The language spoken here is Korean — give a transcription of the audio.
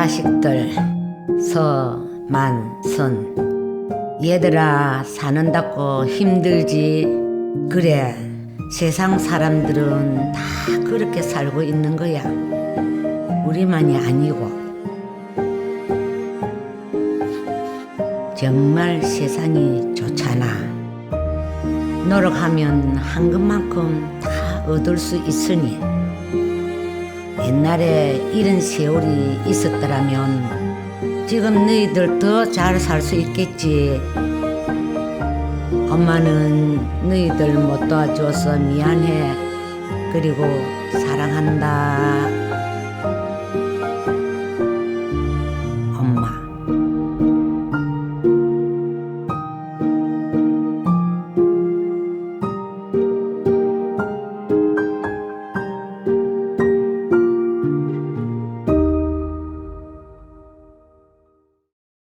자식들 서만선. 얘들아 사는다고 힘들지? 그래 세상 사람들은 다 그렇게 살고 있는 거야. 우리만이 아니고. 정말 세상이 좋잖아. 노력하면 한 것만큼 다 얻을 수 있으니 옛날에 이런 세월이 있었더라면 지금 너희들 더 잘 살 수 있겠지. 엄마는 너희들 못 도와줘서 미안해. 그리고 사랑한다.